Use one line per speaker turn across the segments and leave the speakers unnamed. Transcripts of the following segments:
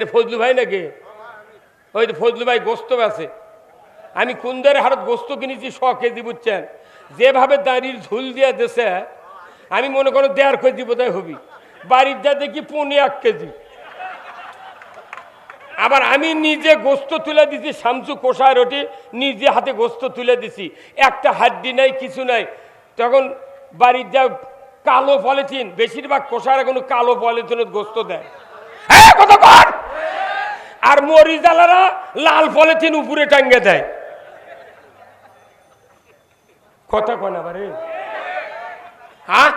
ফজলু ভাই নাকি? ওই তো ফজলু ভাই গোস্ত আছে আমি কুন্দের হারত গোস্ত কিনেছি শ কেজি বুঝছেন? যেভাবে দাঁড়ির ঝুল দিয়ে দেশে আমি মনে করো দেড় কেজি বোধহয় হবি। বাড়ির যা দেখি পৌনে এক কেজি। আবার আমি নিজে গোস্ত তুলে দিছি, শামসু কোষা রুটি, নিজে হাতে গোস্ত তুলে দিছি। একটা হাড্ডি নাই, কিছু নাই। তখন বাড়ির যা কালো পলিথিন, বেশিরভাগ কোষার কোনো কালো পলিথিনের গোস্ত দেয়। কতক্ষণ? আর মরিজালারা লাল পলিথিন উপরে টাঙ্গে দেয়। হ্যাঁ?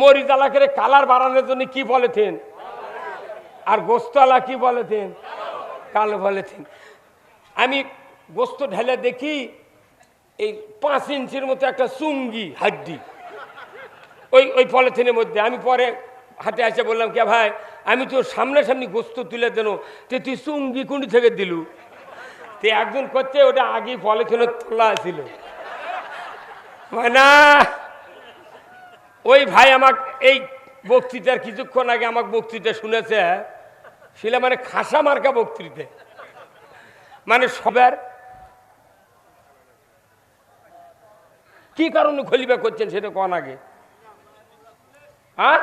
মরিজালাকে কালার বাড়ানোর জন্য কি পলিথিন? আর গোস্তলা কি বলেছেন কালো বলেছেন আমি গোস্ত ঢেলে দেখি এই পাঁচ ইঞ্চির মতো একটা চুঙ্গি হাড্ডি। ওই ওই পলিথিনের মধ্যে। আমি পরে হাতে এসে বললাম, কে ভাই আমি তো সামনাসামনি গোস্ত তুলে দেন, তে তুই চুঙ্গি কুন্ডি থেকে দিলু। তে একজন করছে, ওটা আগে পলিথিনের তোলা ছিল। না ওই ভাই আমাকে এই বক্তৃতার কিছুক্ষণ আগে আমাকে বক্তৃতা শুনেছে সেটা মানে খাসা মার্কা বক্তৃতা। মানে সবার কি কারণে খলিফা করছেন সেটা কন আগে? হ্যাঁ?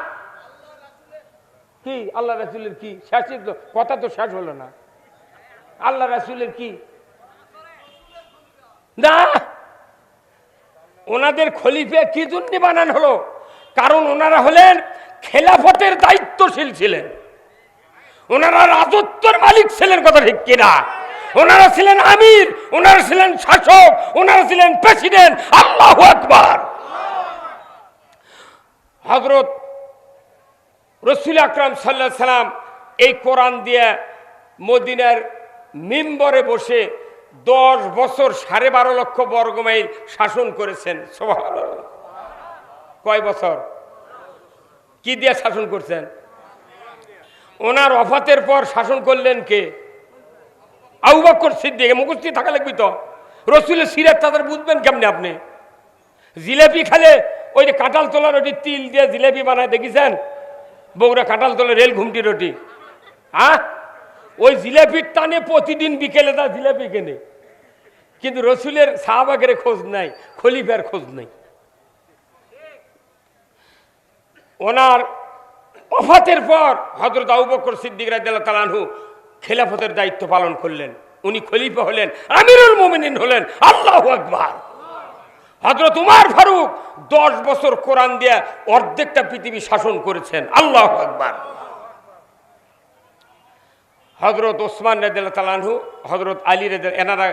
কি? আল্লাহ রাসুলের কি? শেষ তো, কথা তো শেষ হলো না। আল্লাহ রাসুলের কি? না! ওনাদের খলিফে কি জন্য বানান হলো? কারণ ওনারা হলেন খেলাফতের দায়িত্বশীল ছিলেন। ওনারা রাজত্বের মালিক ছিলেন, কথা ঠিক কিনা? ওনারা ছিলেন আমির, ওনারা ছিলেন শাসক, ওনারা ছিলেন প্রেসিডেন্ট। আল্লাহ আকবার! হজরত রসুল আকরাম সাল্লাহ সাল্লাম এই কোরআন দিয়ে মদিনার মিম্বরে বসে দশ বছর সাড়ে বারো লক্ষ বর্গমাইল শাসন করেছেন। কয় বছর? কি দিয়ে শাসন করছেন? ওনার অফাতের পর শাসন করলেন কে? আউ বকর সিদ্দিক। মুখস্থি থাকা লাগবি তো। রসুলের সিরাত তাদের বুঝবেন কেমনে আপনি? জিলেপি খালে ওই যে কাঁঠাল তোলা রুটি তিল দিয়ে জিলেপি বানায়, দেখেছেন? বগুড়া কাঁঠাল তোলা রেল ঘুমটি রুটি। হ্যাঁ? ওই জিলাপির টানে প্রতিদিন বিকেলে তা জিলেপি কেনে। কিন্তু রসুলের শাহবাগের খোঁজ নাই, খলিফার খোঁজ নাই। ওনার অফাতের পর হজরত আবু বকর সিদ্দিক রাদিয়াল্লাহু তাআলা আনহু খেলাফতের দায়িত্ব পালন করলেন। উনি খলিফা হলেন, আমিরুল মুমিনিন হলেন। আল্লাহ আকবার। হজরত উমার ফারুক দশ বছর কোরআন দিয়ে অর্ধেকটা পৃথিবী শাসন করেছেন। আল্লাহ আকবার। হজরত ওসমান তালানহু হজরত আলী রেদের এনারা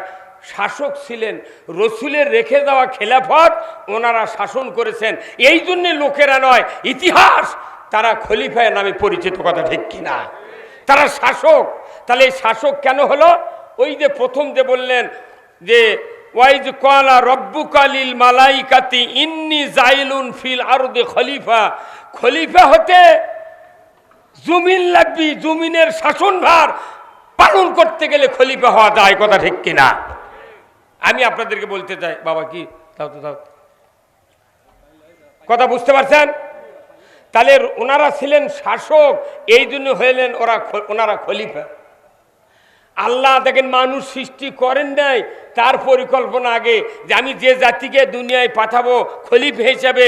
শাসক ছিলেন, রসুলের রেখে দেওয়া খেলাফত ওনারা শাসন করেছেন। এই জন্যে লোকেরা নয়, ইতিহাস, তারা খলিফায় নামে পরিচিত কথা ঠিক কিনা? তারা শাসক। তাহলে এই শাসক কেন হলো? ওই যে প্রথম যে বললেন যে ওয়াইজ কলা রব্বু কালিল মালাইকাতি ইন্নি জাইলুন ফিল আরদে খলিফা। খলিফা হতে জমিন লাগবি, জমিনের শাসনভার পালন করতে গেলে খলিফা হওয়া যায়, কথা ঠিক কিনা? আমি আপনাদেরকে বলতে চাই, বাবা কি? তাও তো তাও কথা বুঝতে পারছেন? তাহলে ওনারা ছিলেন শাসক, এই জন্য হইলেন ওরা ওনারা খলিফা। আল্লাহ দেখেন মানুষ সৃষ্টি করেন নাই, তার পরিকল্পনা আগে যে আমি যে জাতিকে দুনিয়ায় পাঠাবো খলিফ হিসাবে,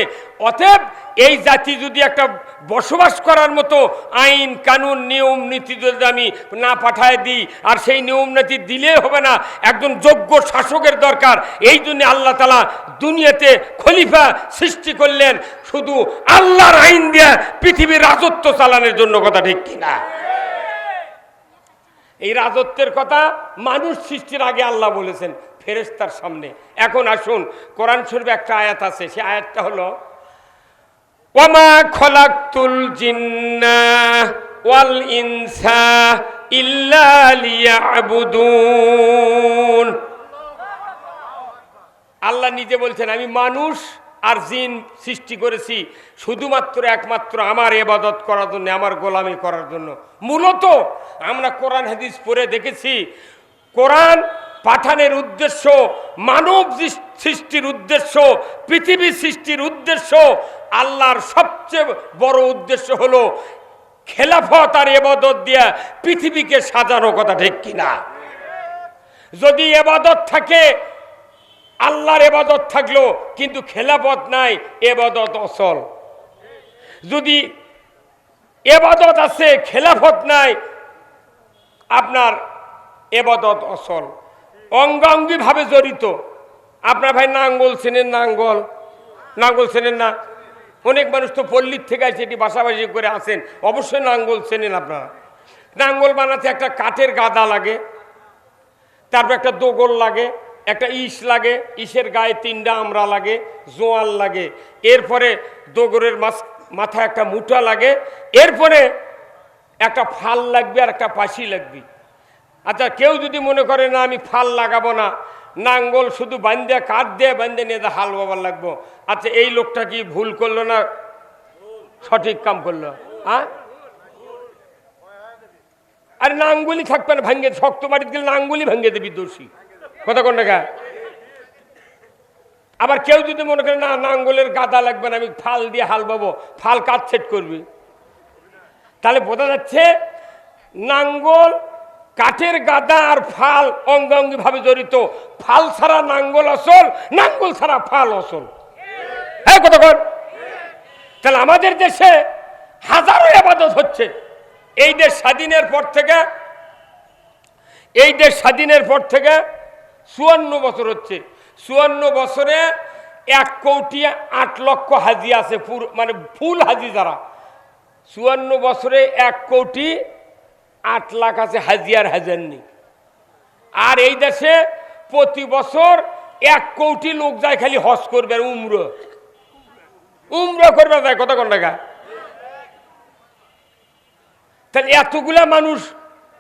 অতএব এই জাতি যদি একটা বসবাস করার মতো আইন, কানুন, নিয়ম, নীতি যদি আমি না পাঠায় দিই, আর সেই নিয়ম, নীতি দিলে হবে না, একজন যোগ্য শাসকের দরকার। এই জন্য আল্লাহ তালা দুনিয়াতে খলিফা সৃষ্টি করলেন, শুধু আল্লাহর আইন দিয়ে পৃথিবীর রাজত্ব চালানোর জন্য, কথা ঠিক কিনা? এই রাজত্বের কথা মানুষ সৃষ্টির আগে আল্লাহ বলেছেন ফেরেস্তার সামনে। এখন আসুন, কোরআন শরীফে একটা আয়াত আছে, সে আয়াতটা হলো, ওয়ামা খলাকতুল জিন্না ওয়াল ইনসা আল্লাহ নিজে বলছেন, আমি মানুষ আর জিন সৃষ্টি করেছি শুধুমাত্র একমাত্র আমার এবাদত করার জন্য, আমার গোলামি করার জন্য। মূলত আমরা কোরআন, হাদিস পড়ে দেখেছি, কোরআন পাঠানের উদ্দেশ্য, মানব সৃষ্টির উদ্দেশ্য, পৃথিবী সৃষ্টির উদ্দেশ্য, আল্লাহর সবচেয়ে বড় উদ্দেশ্য হলো খেলাফত আর এবাদত দিয়া পৃথিবীকে সাজানো কথা ঠিক কিনা। যদি এবাদত থাকে আল্লাহর এবাদত থাকল কিন্তু খেলাফত নাই, এবাদত অসল যদি এবাদত আছে, খেলাফত নাই, আপনার এবাদত অসল অঙ্গাঙ্গিভাবে জড়িত। আপনার ভাই নাঙ্গল চেনেন নাঙ্গল? নাঙ্গল চেনেন না? অনেক মানুষ তো পল্লীর থেকে আছে এটি বাসাবাসি করে আসেন। অবশ্যই নাঙ্গল চেনেন আপনারা। নাঙ্গল বানাতে একটা কাঠের গাদা লাগে, তারপর একটা দোগল লাগে একটা ইস লাগে, ইসের গায়ে তিনটা আমরা লাগে, জোয়াল লাগে। এরপরে দোগরের মাছ মাথায় একটা মুঠা লাগে। এরপরে একটা ফাল লাগবে আর একটা পাশি লাগবে। আচ্ছা কেউ যদি মনে করে, না, আমি ফাল লাগাবো না। নাঙ্গল শুধু বান্ধে কাঠ দিয়ে বান্ধে নিয়ে হাল বাবার লাগবো। আচ্ছা এই লোকটা কি ভুল করল না সঠিক কাম করল? হ্যাঁ আরে নাঙ্গুলি থাকবে না, ভাঙ্গে, শক্ত বাড়িতে গেলে নাঙ্গুলি ভাঙ্গে দেবি দোষী। কথা কোন টাকা আবার কেউ যদি মনে করে, না নাঙ্গলের গাদা লাগবে না, আমি ফাল দিয়ে হাল বাবো, ফাল কাজ সেট করবি। তাহলে বোঝা যাচ্ছে, নাঙ্গল কাঠের গাদা আর ফাল অঙ্গাঙ্গি ভাবে জড়িত। ফাল ছাড়া নাঙ্গল আসল নাঙ্গল ছাড়া ফাল আসল হ্যাঁ কতক্ষণ তাহলে আমাদের দেশে হাজারো আবাদত হচ্ছে। এই দেশ স্বাধীনের পর থেকে, এই দেশ স্বাধীনের পর থেকে চুয়ান্ন বছর হচ্ছে। চুয়ান্ন বছরে এক কোটি আট লক্ষ হাজি আছে মানে ফুল হাজি যারা। চুয়ান্ন বছরে এক কোটি আট লাখ আছে হাজি আর হাজারনি আর এই দেশে প্রতি বছর এক কোটি লোক যায় খালি হজ করবে আর উমর। উমর করবে যায় কত কোন টাকা তাহলে এতগুলা মানুষ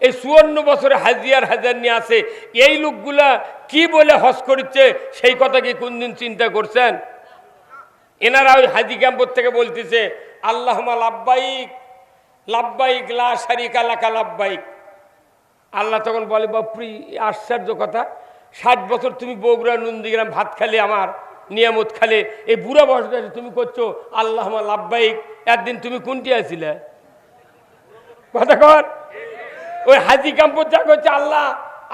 এই চুয়ান্ন বছরে হাজিয়ার হাজার নিয়ে আছে। এই লোকগুলা কি বলে হজ করছে? সেই কথা কি কোনদিন চিন্তা করছেন? এনারা ওই হাজি ক্যাম্পর থেকে বলতেছে আল্লাহ লাভবাইক লাভবাইক লা শারিকা লাকা আল্লাহ তখন বলে, বাপ্রি আশ্চর্য কথা। ষাট বছর তুমি বগুড়া, নন্দীগ্রাম ভাত খালে আমার, নিয়ামত খালে। এই বুড়া বয়সটা তুমি করছ আল্লাহ লাভবাইক একদিন তুমি কোনটি আছিলে কথা কর ওই হাজি কাম্পর যা করছে আল্লাহ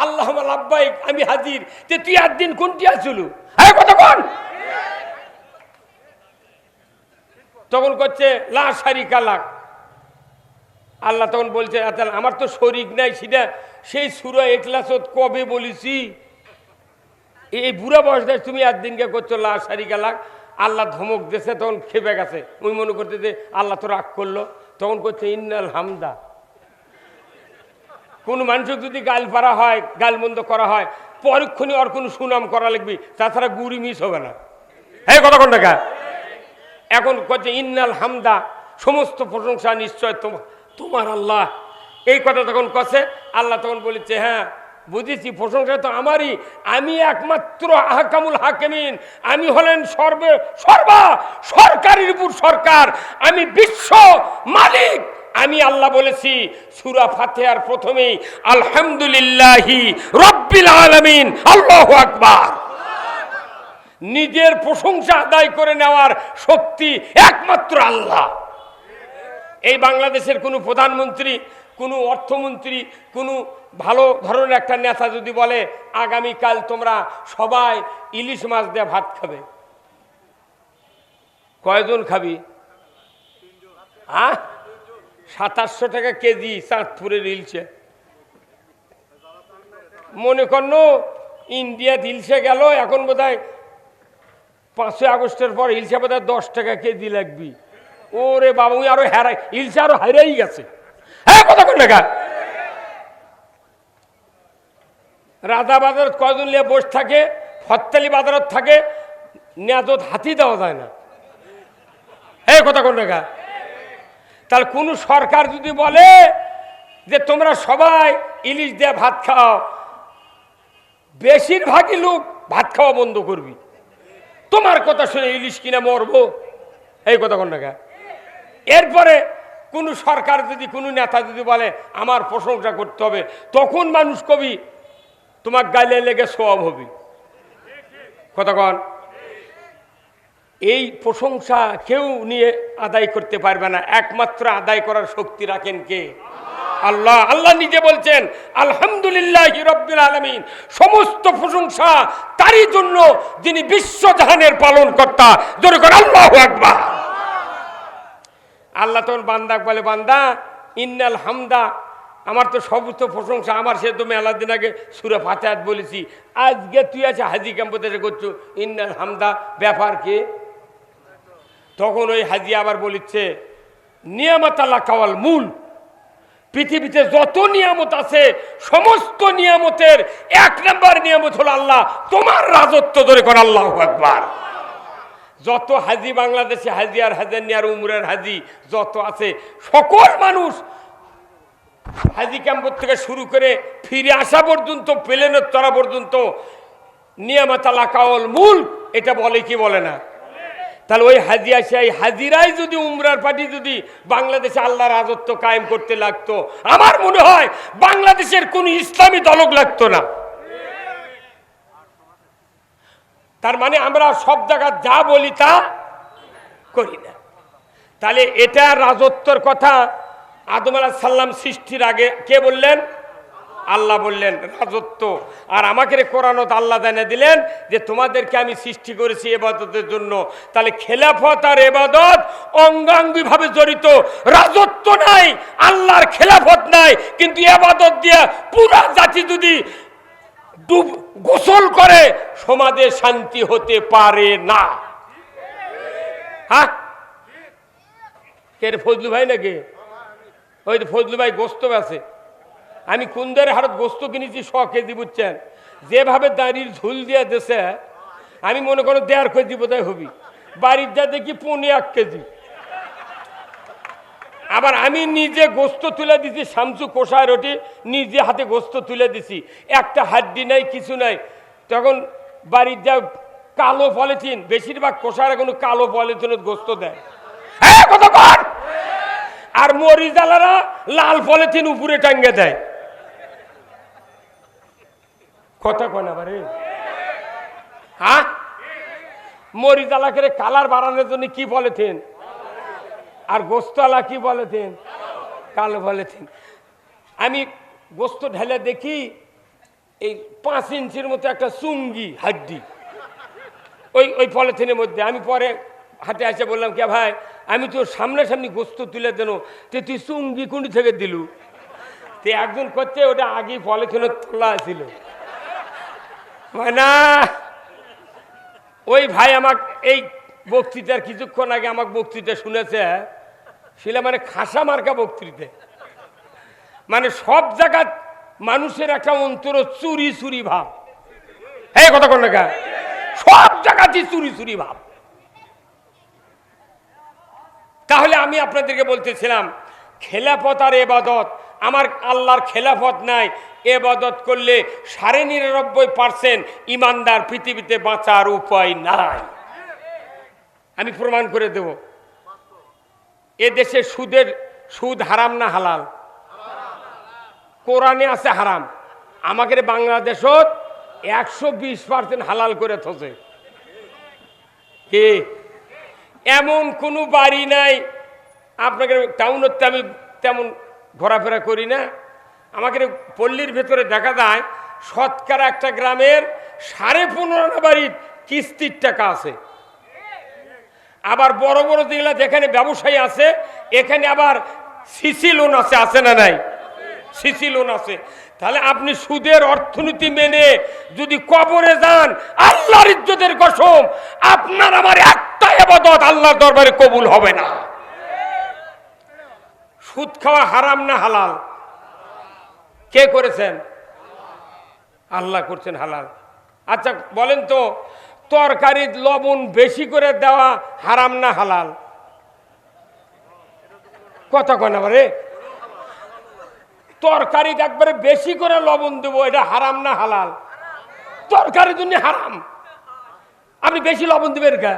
আল্লাহ লাভবাইক আমি হাজির। যে তুই একদিন কোনটি আসলু? হ্যাঁ কতক্ষণ তখন করছে, লা কালাক আল্লাহ তখন বলছে আচ্ছা আমার তো শরিক নাই, সেটা সেই সুরা একলাসত কবে বলেছি? এই বুড়া বয়সটা তুমি একদিনকে করছ লা কালাক আল্লাহ ধমক দিয়েছে, তখন খেপে গেছে। ওই মনে করতে যে আল্লাহ তো রাগ করল। তখন করছে, ইন্নাল হামদা। কোনো মানুষের যদি গাল পারা হয় গালমন্দ করা হয়, পরক্ষণে ওর কোনো সুনাম করা লাগবে, তাছাড়া গুড়ি মিস হবে না। হ্যাঁ কতক্ষণ টাকা এখন করছে ইন্নাল হামদা সমস্ত প্রশংসা নিশ্চয় তোমার তোমার আল্লাহ। এই কথা তখন কছে? আল্লাহ তখন বলেছে হ্যাঁ বুঝেছি, প্রশংসা তো আমারই। আমি একমাত্র আহকামুল হাকিমিন। আমি হলেন সর্বে, সর্বা, সরকারের উপর সরকার। আমি বিশ্ব মালিক। আমি আল্লাহ বলেছি, সুরা ফাতেহার প্রথমেই, আলহামদুলিল্লাহি রব্বিল আলামিন, আল্লাহু আকবার। নিজের প্রশংসা আদায় করে নেওয়ার শক্তি একমাত্র আল্লাহ। এই বাংলাদেশের কোনো প্রধানমন্ত্রী, কোনো অর্থমন্ত্রী, কোনো ভালো ধরনের একটা নেতা যদি বলে, আগামীকাল তোমরা সবাই ইলিশ মাছ দিয়ে ভাত খাবে। কয়জন খাবি? হ্যাঁ? সাতাশশো টাকা কেজি চাঁদপুরের ইলছে মনে করল ইন্ডিয়া ইলছে গেল, এখন বোধ হয় পাঁচই আগস্টের পর ইলছে বোধ হয় দশ টাকা কেজি লাগবি। ওরে বাবা আরও হেরাই ইলছে আরও হারাই গেছে। হ্যাঁ কত কোন টাকা রাজা বাজারত কয়জন নিয়ে বসে থাকে ফত্তালি বাজারত থাকে, নেজত হাতি দেওয়া যায় না। হ্যাঁ কথা কোন টাকা তাহলে কোনো সরকার যদি বলে যে তোমরা সবাই ইলিশ দিয়ে ভাত খাও, বেশিরভাগই লোক ভাত খাওয়া বন্ধ করবি। তোমার কথা শুনে ইলিশ কিনে মরবো? এই কথা কোন এরপরে কোনো সরকার যদি, কোনো নেতা যদি বলে, আমার প্রশংসা করতে হবে তখন মানুষ কবি, তোমার গালে লেগে সব হবি। কতক্ষণ এই প্রশংসা কেউ নিয়ে আদায় করতে পারবে না। একমাত্র আদায় করার শক্তি রাখেন কে? আল্লাহ। আল্লাহ নিজে বলছেন, আলহামদুলিল্লাহ রব্বিল আলমিন। সমস্ত প্রশংসা তারই জন্য যিনি বিশ্বজাহানের পালন কর্তা জোরে করে আল্লাহ আকবার। আল্লাহ তখন বান্দা বলে, বান্দা, ইন্নাল হামদা। আমার তো সমস্ত প্রশংসা আমার সে তো মেলা দিন আগে সুরে ফাতায়াত বলেছি। আজকে তুই আছে হাজি ক্যাম্পতে করছ। ইন্নাল হামদা। ব্যাপার কে? তখন ওই হাজি আবার বলিচ্ছে, নিয়ামত আল্লাহ কাওয়াল মূল। পৃথিবীতে যত নিয়ামত আছে, সমস্ত নিয়ামতের এক নম্বর নিয়ামত হলো আল্লাহ। তোমার রাজত্ব ধরে কর, আল্লাহ একবার যত হাজি বাংলাদেশে হাজি আর হাজার আর উমরের হাজি যত আছে, সকল মানুষ হাজি ক্যাম্পর থেকে শুরু করে ফিরে আসা পর্যন্ত, প্লেনের তরা পর্যন্ত, নিয়ামত আল্লাহ কাওয়াল মূল, এটা বলে কি বলে না? তাহলে ওই হাজি আসে এই হাজিরাই যদি উমরার পার্টি যদি বাংলাদেশে আল্লাহ রাজত্ব কায়েম করতে লাগতো, আমার মনে হয় বাংলাদেশের কোন ইসলামী দলক লাগতো না। তার মানে আমরা সব জায়গা যা বলি তা করি না। তাহলে এটা রাজত্বর কথা আদম আলাহ সাল্লাম সৃষ্টির আগে কে বললেন? আল্লাহ বললেন, রাজত্ব। আর আমাকে কোরআনত আল্লাহ জানে দিলেন যে, তোমাদেরকে আমি সৃষ্টি করেছি এবাদতের জন্য। তাহলে খেলাফত আর এবাদত অঙ্গাঙ্গিভাবে জড়িত। রাজত্ব নাই, আল্লাহর খেলাফত নাই, কিন্তু এবাদত দিয়ে পুরা জাতি যদি ডুব, গোসল করে, সমাজে শান্তি হতে পারে না। হ্যাঁ? কে ফজলু ভাই নাকি? ওই তো ফজলু ভাই গোস্ত আছে আমি কুন্দের হারত গোস্ত কিনেছি শ কেজি বুঝছেন? যেভাবে দাঁড়ির ঝুল দিয়ে দেশে আমি মনে করো দেড় কেজি বোধহয় হবি। বাড়ির যা দেখি পৌনে এক কেজি। আবার আমি নিজে গোস্ত তুলে দিছি, শামসু কোষায় রুটি, নিজে হাতে গোস্ত তুলে দিছি। একটা হাড্ডি নাই, কিছু নাই। তখন বাড়ির যা কালো পলিথিন, বেশিরভাগ কোষার কোনো কালো পলিথিনের গোস্ত দেয়। হ্যাঁ আর মরিজালারা লাল পলিথিন উপরে টাঙ্গে দেয়। কথা কন আবার হ্যাঁ? মরিজালাকে কালার বাড়ানোর জন্য কি পলিথিন আর গোস্তলা কি বলেছেন? কালো বলেছেন। আমি গোস্ত ঢেলে দেখি এই পাঁচ ইঞ্চির মতো একটা চুঙ্গি হাড্ডি। ওই ওই পলিথিনের মধ্যে। আমি পরে হাতে আসে বললাম, কে ভাই, আমি তো সামনাসামনি গোস্ত তুলে দেন তে তুই চুঙ্গি কুন্ডি থেকে দিলু? তে একজন করছে, ওটা আগে পলিথিনের তোলা ছিল। না ওই ভাই আমাকে এই বক্তৃতার কিছুক্ষণ আগে আমাকে বক্তৃতা শুনেছে সেটা মানে খাসা মার্কা বক্তৃতা। মানে সব জায়গা মানুষের একটা অন্তর চুরি চুরি ভাব। হ্যাঁ কথা কোন? সব জায়গাতেই চুরি চুরি ভাব। তাহলে আমি আপনাদেরকে বলতেছিলাম, খেলাফত আর এবাদত, আমার আল্লাহর খেলাফত নাই এবাদত করলে সাড়ে নিরানব্বই পার্সেন্ট ইমানদার পৃথিবীতে বাঁচার উপায় নাই। আমি প্রমাণ করে দেব। এ দেশে সুদের, সুদ হারাম না হালাল? কোরআনে আছে হারাম। আমাদের বাংলাদেশত একশো বিশ পার্সেন্ট হালাল করে থসে। কে? এমন কোনো বাড়ি নাই। আপনাকে টাউনের আমি তেমন ঘোরাফেরা করি না। আমাকে পল্লীর ভেতরে দেখা যায়, শতকরা একটা গ্রামের সাড়ে পনেরো বাড়ির কিস্তির টাকা আছে। আবার বড় বড় যেগুলা যেখানে ব্যবসায়ী আছে, এখানে আবার সিসি লোন আছে আছে না নাই? সিসি লোন আছে। তাহলে আপনি সুদের অর্থনীতি মেনে যদি কবরে যান, আল্লাহর ইজ্জতের কসম, আপনার আমার একটা এবাদত আল্লাহর দরবারে কবুল হবে না। সুদ খাওয়া হারাম না হালাল? কে করেছেন? আল্লাহ করছেন হালাল। আচ্ছা বলেন তো, তরকারির লবণ বেশি করে দেওয়া হারাম না হালাল? কথা কয় না রে তরকারিতে একবারে বেশি করে লবণ দেবো, এটা হারাম না হালাল? তরকারির জন্য হারাম। আপনি বেশি লবণ দেবেন কা?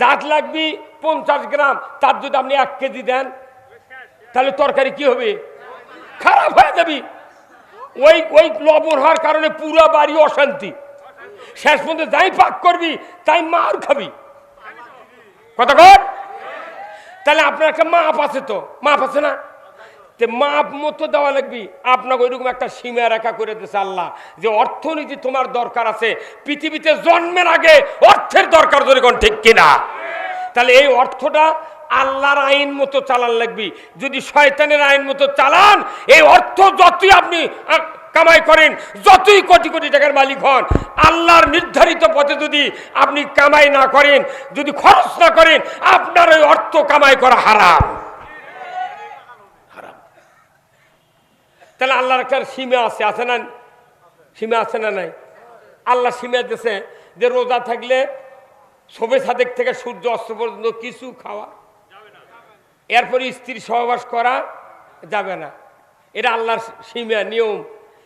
জাত লাগবি পঞ্চাশ গ্রাম, তার যদি আপনি এক কেজি দেন, তাহলে তরকারি কি হবে? খারাপ হয়ে যাবি। ওই ওই লবণ হওয়ার কারণে পুরো বাড়ি অশান্তি। শেষ পর্যন্ত যাই পাক করবি, তাই মার খাবি। কতক্ষণ তাহলে আপনার একটা মাপ আছে তো। মাপ আছে না? মাপ মতো দেওয়া লাগবি। আপনাকে ওইরকম একটা সীমা রেখা করে দিয়েছে আল্লাহ যে অর্থনীতি তোমার দরকার আছে। পৃথিবীতে জন্মের আগে অর্থের দরকার যদি কোন ঠিক কিনা? তাহলে এই অর্থটা আল্লাহর আইন মতো চালান লাগবি। যদি শয়তানের আইন মতো চালান, এই অর্থ যতই আপনি কামাই করেন, যতই কোটি কোটি টাকার মালিক হন, আল্লাহর নির্ধারিত পথে যদি আপনি কামাই না করেন, যদি খরচ না করেন, আপনার ওই অর্থ কামাই করা হারাম। হারাম। তাহলে আল্লাহর একটা সীমা আছে আছে না? সীমা আছে না নাই? আল্লাহ সীমা দিয়েছে যে রোজা থাকলে সবে সাদেক থেকে সূর্য অস্ত পর্যন্ত কিছু খাওয়া এরপরে স্ত্রীর সহবাস করা যাবে না। এটা আল্লাহর সীমা, নিয়ম।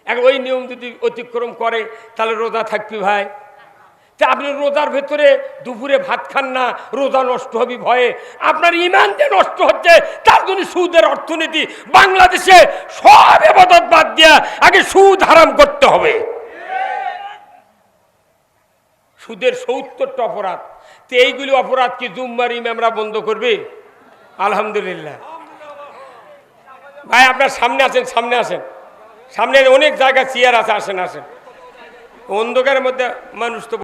এক ওই নিয়ম যদি অতিক্রম করে, তাহলে রোজা থাকবি ভাই। তা আপনি রোজার ভেতরে দুপুরে ভাত খান না, রোজা নষ্ট হবে ভয়ে। আপনার ইমান যে নষ্ট হচ্ছে, তার জন্য সুদের অর্থনীতি বাংলাদেশে সব এবাদত বাদ দিয়া আগে সুদ হারাম করতে হবে। সুদের সত্তরটা অপরাধ। তো এইগুলি অপরাধ কি জুম্মার ইমামরা বন্ধ করবে? আলহামদুলিল্লাহ। ভাই, আপনার সামনে আছেন সামনে আসেন। সামনে অনেক জায়গা চেয়ার আছে, আসেন আসেন। অন্ধকারের মধ্যে মানুষ তো